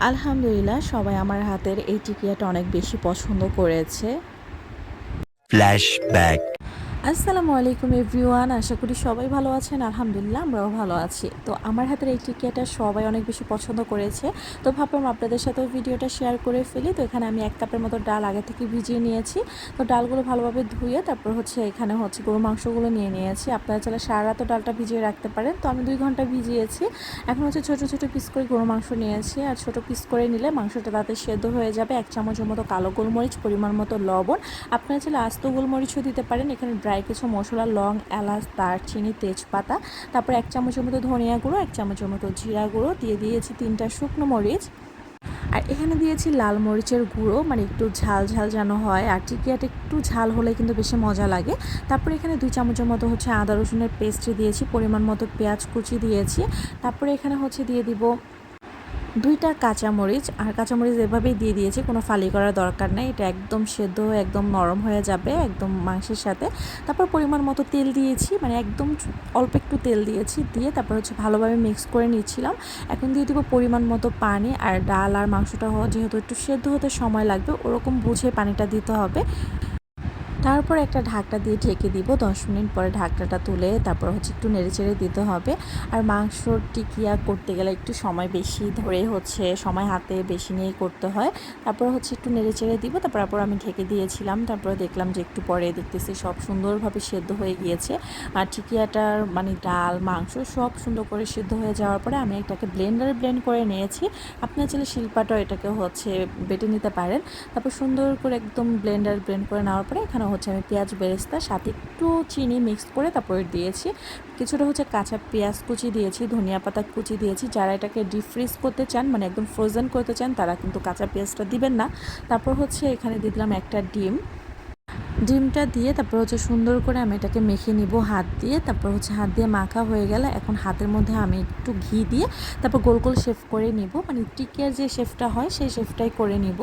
আলহামদুলিল্লাহ সবাই আমার হাতের এই টিকিয়াটা অনেক বেশি পছন্দ করেছে Flashback. আসসালামু আলাইকুম এভরিওয়ান, আশা করি সবাই ভালো আছেন। আলহামদুলিল্লাহ, আমরাও ভালো আছি। তো আমার হাতের এই টিকিয়াটা সবাই অনেক বেশি পছন্দ করেছে। তো ভাবলাম আপনাদের সাথেও ভিডিওটা শেয়ার করে ফেলি। তো এখানে আমি এক কাপের মতো ডাল আগে থেকে ভিজিয়ে নিয়েছি। তো ডালগুলো ভালোভাবে ধুয়ে তারপর হচ্ছে এখানে হচ্ছে গরু মাংসগুলো নিয়ে নিয়েছি। আপনারা চাইলে সারা রাতও ডালটা ভিজিয়ে রাখতে পারেন। তো আমি দুই ঘণ্টা ভিজিয়েছি। এখন হচ্ছে ছোটো ছোটো পিস করে গরু মাংস নিয়েছি। আর ছোটো পিস করে নিলে মাংসটা তাতে সেদ্ধ হয়ে যাবে। এক চামচের মতো কালো গোলমরিচ, পরিমাণ মতো লবণ। আপনারা চাইলে আস্ত গোলমরিচও দিতে পারেন। এখানে ড্রাই কিছু মশলা, লং, এলাচ, দারচিনি, তেজপাতা, তারপর এক চামচের মতো ধনিয়া গুঁড়ো, এক চামচের মতো জিরা গুঁড়ো, দিয়ে দিয়েছি তিনটা শুকনো মরিচ। আর এখানে দিয়েছি লাল মরিচের গুঁড়ো মানে একটু ঝাল ঝাল যেন হয়, আর টিকিয়াটা একটু ঝাল হলে কিন্তু বেশি মজা লাগে। তারপরে এখানে দুই চামচের মতো হচ্ছে আদা রসুনের পেস্ট দিয়েছি, পরিমাণ মতো পেঁয়াজ কুচি দিয়েছি। তারপরে এখানে হচ্ছে দিয়ে দিব দুইটা কাঁচামরিচ, আর কাঁচামরিচ এভাবেই দিয়ে দিয়েছি, কোনো ফালি করার দরকার নেই। এটা একদম সেদ্ধ, একদম নরম হয়ে যাবে, একদম মাংসের সাথে। তারপর পরিমাণ মতো তেল দিয়েছি মানে একদম অল্প একটু তেল দিয়েছি, দিয়ে তারপর হচ্ছে ভালোভাবে মিক্স করে নিচ্ছিলাম। এখন দিয়ে দিব পরিমাণ মতো পানি, আর ডাল আর মাংসটা যেহেতু একটু সেদ্ধ হতে সময় লাগবে, ওরকম বুঝে পানিটা দিতে হবে। তারপর একটা ঢাকটা দিয়ে ঢেকে দিব। দশ মিনিট পরে ঢাকনাটা তুলে তারপর হচ্ছে একটু নেড়েচেড়ে দিতে হবে। আর মাংস টিকিয়া করতে গেলে একটু সময় বেশি ধরে হচ্ছে সময় হাতে বেশি নিয়েই করতে হয়। তারপর হচ্ছে একটু নেড়েচেড়ে দিব। তারপর তারপর আমি ঢেকে দিয়েছিলাম। তারপরে দেখলাম যে একটু পরে দেখতেছি সব সুন্দরভাবে সেদ্ধ হয়ে গিয়েছে। আর টিকিয়াটার মানে ডাল, মাংস সব সুন্দর করে সিদ্ধ হয়ে যাওয়ার পরে আমি এটাকে ব্লেন্ডারে ব্লেন্ড করে নিয়েছি। আপনার চাইলে শিল্পাটাও এটাকে হচ্ছে বেটে নিতে পারেন। তারপর সুন্দর করে একদম ব্লেন্ডার ব্লেন্ড করে নেওয়ার পরে এখানে হচ্ছে আমি পেঁয়াজ বেরেস্তা, সাথে একটু চিনি মিক্স করে তারপরে দিয়েছি। কিছুটা হচ্ছে কাঁচা পেঁয়াজ কুচি দিয়েছি, ধনিয়া পাতা কুচি দিয়েছি। যারা এটাকে ডিপ ফ্রিজ করতে চান মানে একদম ফ্রোজেন করতে চান, তারা কিন্তু কাঁচা পেঁয়াজটা দিবেন না। তারপর হচ্ছে এখানে দিয়ে দিলাম একটা ডিম। ডিমটা দিয়ে তারপর হচ্ছে সুন্দর করে আমি এটাকে মেখে নিব হাত দিয়ে। তারপর হচ্ছে হাত দিয়ে মাখা হয়ে গেলে এখন হাতের মধ্যে আমি একটু ঘি দিয়ে তারপর গোল গোল শেফ করে নিব। মানে টিকিয়ার যে শেফটা হয়, সেই শেফটাই করে নিব।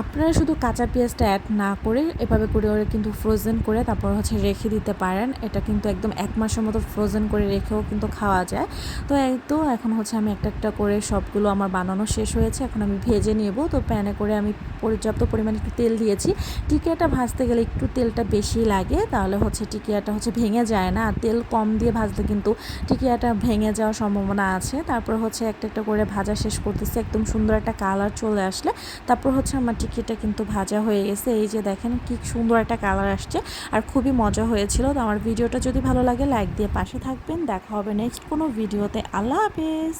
আপনারা শুধু কাঁচা পেঁয়াজটা অ্যাড না করে এভাবে করে ওরা কিন্তু ফ্রোজেন করে তারপর হচ্ছে রেখে দিতে পারেন। এটা কিন্তু একদম এক মাসের মতো ফ্রোজেন করে রেখেও কিন্তু খাওয়া যায়। তো এই তো এখন হচ্ছে আমি একটা একটা করে সবগুলো আমার বানানো শেষ হয়েছে। এখন আমি ভেজে নেব। তো প্যানে করে আমি পর্যাপ্ত পরিমাণে একটু তেল দিয়েছি। টিকিয়াটা ভাজতে গেলে একটু তেলটা বেশি লাগে, তাহলে হচ্ছে টিকিয়াটা হচ্ছে ভেঙে যায় না। আর তেল কম দিয়ে ভাজলে কিন্তু টিকিয়াটা ভেঙে যাওয়ার সম্ভাবনা আছে। তারপর হচ্ছে একটা একটা করে ভাজা শেষ করতেছি। একদম সুন্দর একটা কালার চলে আসলে। তারপর হচ্ছে আমার টিকিটা কিন্তু ভাজা হয়ে গেছে। এই যে দেখেন কি সুন্দর একটা কালার আসছে আর খুবই মজা হয়েছিল। তো আমার ভিডিওটা যদি ভালো লাগে, লাইক দিয়ে পাশে থাকবেন। দেখা হবে নেক্সট কোনো ভিডিওতে। আল্লাহ হাফেজ।